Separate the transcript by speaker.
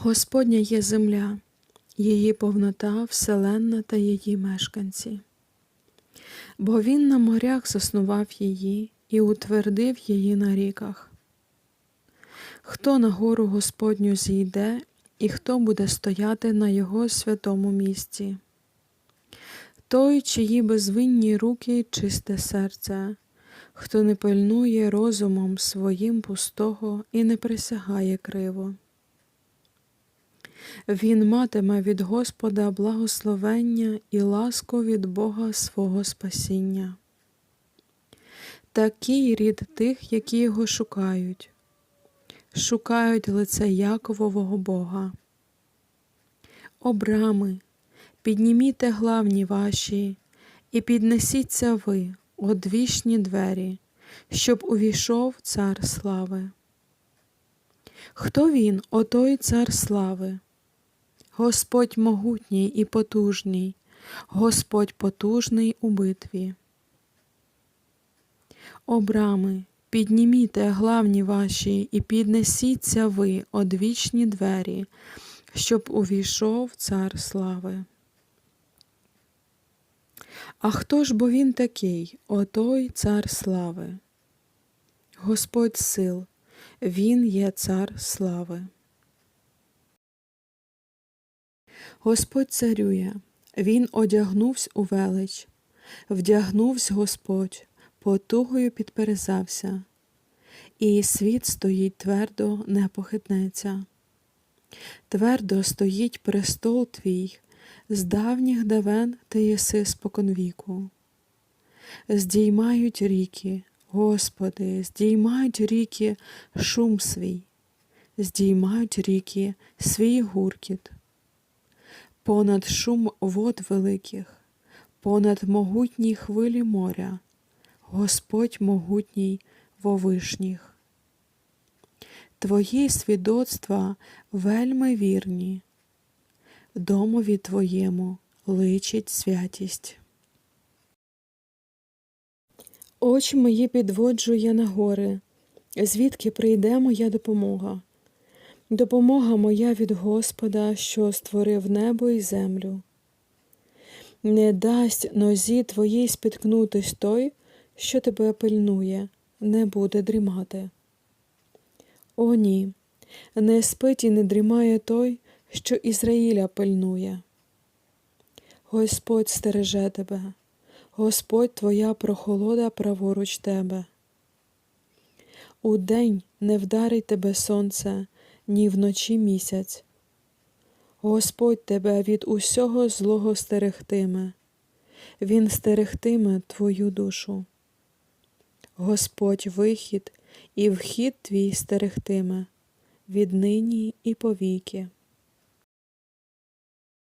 Speaker 1: Господня є земля, її повнота, вселенна та її мешканці. Бо він на морях заснував її і утвердив її на ріках. Хто на гору Господню зійде, і хто буде стояти на його святому місці? Той, чиї безвинні руки чисте серце, хто не пильнує розумом своїм пустого і не присягає криво. Він матиме від Господа благословення і ласку від Бога свого спасіння. Такий рід тих, які його шукають, шукають лице Яковового Бога. Обрами, підніміте главні ваші, і піднесіться ви, одвічні двері, щоб увійшов цар слави. Хто він, отой цар слави? Господь могутній і потужний, Господь потужний у битві. Обрами, підніміте главні ваші і піднесіться ви одвічні двері, щоб увійшов цар слави. А хто ж бо він такий, отой цар слави? Господь сил, Він є цар слави. Господь царює, Він одягнувся у велич, вдягнувся Господь, потугою підперезався, і світ стоїть твердо, не похитнеться. Твердо стоїть престол твій, з давніх давен ти єси споконвіку. Здіймають ріки, Господи, здіймають ріки шум свій, здіймають ріки свій гуркіт понад шум вод великих, понад могутні хвилі моря, Господь могутній вовишніх. Твої свідоцтва вельми вірні, домові Твоєму личить святість. Очі мої підводжу я на гори, звідки прийде моя допомога. Допомога моя від Господа, що створив небо і землю. Не дасть нозі твоїй спіткнутись той, що тебе пильнує, не буде дрімати. О, ні, не спить і не дрімає той, що Ізраїля пильнує. Господь стереже тебе, Господь твоя прохолода праворуч тебе. Удень не вдарить тебе сонце, ні вночі місяць. Господь тебе від усього злого стерегтиме, Він стерегтиме твою душу. Господь вихід і вхід твій стерегтиме віднині і повіки.